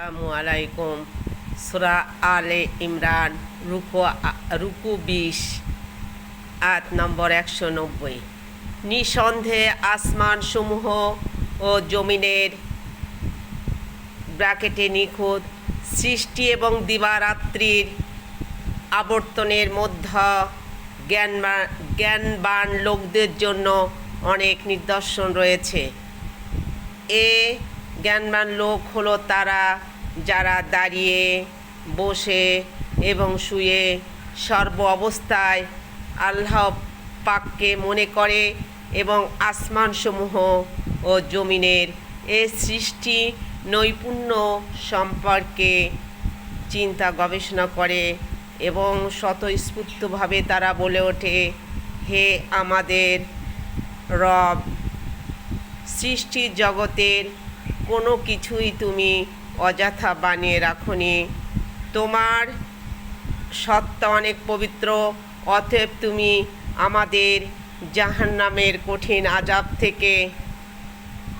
আসসালামু আলাইকুম। সুরা আলে ইমরান, রুকু রুকু বিশ আট নম্বর একশো নব্বই। নিঃসন্দেহে আসমান সমূহ ও জমিনের ব্র্যাকেটে নিখুঁত সৃষ্টি এবং দিবারাত্রির আবর্তনের মধ্য জ্ঞানবান জ্ঞানবান লোকদের জন্য অনেক নিদর্শন রয়েছে। এ জ্ঞানবান লোক হলো তারা যারা দাঁড়িয়ে, বসে এবং শুয়ে সর্ব অবস্থায় আল্লাহ পাককে মনে করে এবং আসমানসমূহ ও জমিনের এ সৃষ্টি নৈপুণ্য সম্পর্কে চিন্তা গবেষণা করে এবং স্বতঃস্ফূর্তভাবে তারা বলে ওঠে, হে আমাদের রব সৃষ্টি জগতের কোনো কিছুই তুমি অযথা বানিয়ে রাখনি। তোমার সত্তা অনেক পবিত্র, অতএব তুমি আমাদের জাহান্নামের কঠিন আজাব থেকে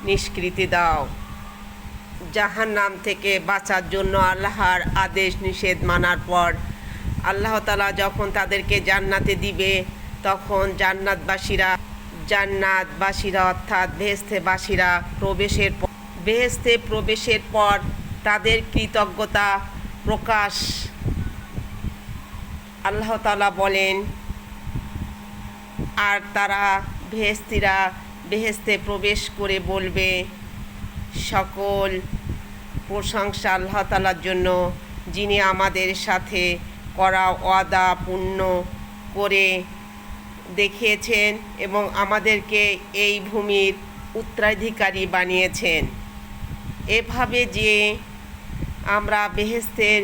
নিষ্কৃতি দাও। জাহান্নাম থেকে বাঁচার জন্য আল্লাহর আদেশ নিষেধ মানার পর আল্লাহ তালা যখন তাদেরকে জান্নাতে দিবে, তখন জান্নাতবাসীরা জান্নাতবাসীরা অর্থাৎ ভেস্তেবাসীরা প্রবেশের প- বেহেস্তে প্রবেশের পর তাদের কৃতজ্ঞতা প্রকাশ। আল্লাহ তালা বলেন, আর তারা বেহেস্তিরা বেহেস্তে প্রবেশ করে বলবে, সকল প্রশংসা আল্লাহ তালার জন্য, যিনি আমাদের সাথে করা ওয়াদা পূর্ণ করে দেখিয়েছেন এবং আমাদেরকে এই ভূমির উত্তরাধিকারী বানিয়েছেন। এভাবে যে আমরা বেহেস্তের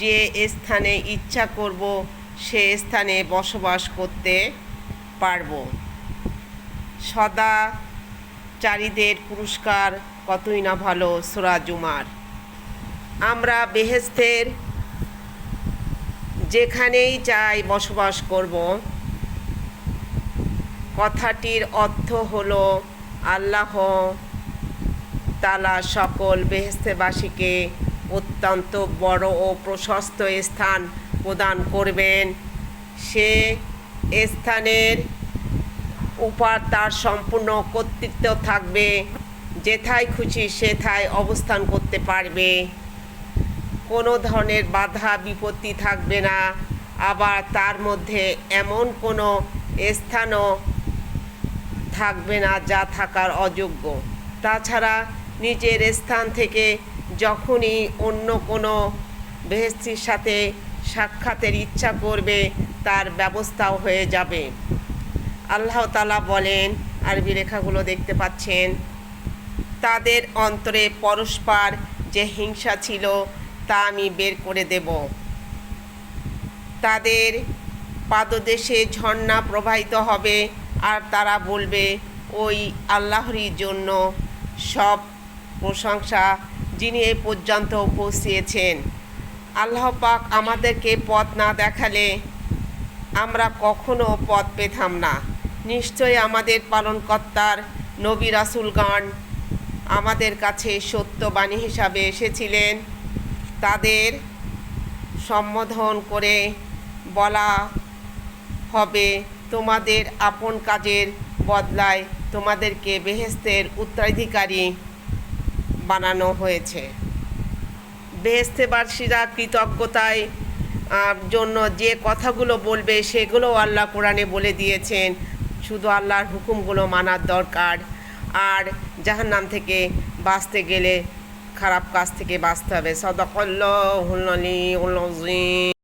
যে স্থানে ইচ্ছা করব, সে স্থানে বসবাস করতে পারব। সদা চারিদের পুরস্কার কতই না ভালো সুরাজুমার আমরা বেহেস্তের যেখানেই চাই বসবাস করব, কথাটির অর্থ হলো আল্লাহ তালা সকল বেহেস্তেবাসীকে অত্যন্ত বড় ও প্রশস্ত স্থান প্রদান করবেন। সে স্থানের উপর তার সম্পূর্ণ কর্তৃত্ব থাকবে। যেথায় খুশি সেথায় অবস্থান করতে পারবে। কোনো ধরনের বাধা, বিপত্তি থাকবে না। আবার তার মধ্যে এমন কোনো স্থানও থাকবে না যা থাকার অযোগ্য। তাছাড়া নিজের স্থান থেকে যখনই অন্য কোনো বেহেস্তির সাথে সাক্ষাতের ইচ্ছা করবে, তার ব্যবস্থাও হয়ে যাবে। আল্লাহ তালা বলেন, আরবি রেখাগুলো দেখতে পাচ্ছেন, তাদের অন্তরে পরস্পর যে হিংসা ছিল তা আমি বের করে দেব। তাদের পাদদেশে ঝর্ণা প্রবাহিত হবে, আর তারা বলবে, ওই আল্লাহরই জন্য সব প্রশংসা যিনি এ পর্যন্ত পৌঁছিয়েছেন। আল্লাহ পাক আমাদেরকে পথ না দেখালে আমরা কখনো পথ পেতাম না। নিশ্চয়ই আমাদের পালনকর্তার নবী রাসুলগণ আমাদের কাছে সত্যবাণী হিসাবে এসেছিলেন। তাদের সম্বোধন করে বলা হবে, তোমাদের আপন কাজের বদলায় তোমাদেরকে বেহেস্তের উত্তরাধিকারী বানানো হয়েছে। বেহেস্তেবাসীরা কৃতজ্ঞতায় জন্য যে কথাগুলো বলবে সেগুলো আল্লাহ কোরআনে বলে দিয়েছেন। শুধু আল্লাহর হুকুমগুলো মানার দরকার। আর জাহান্নাম থেকে বাঁচতে গেলে খারাপ কাজ থেকে বাঁচতে হবে। সদকল্লি আলিউল আযীম।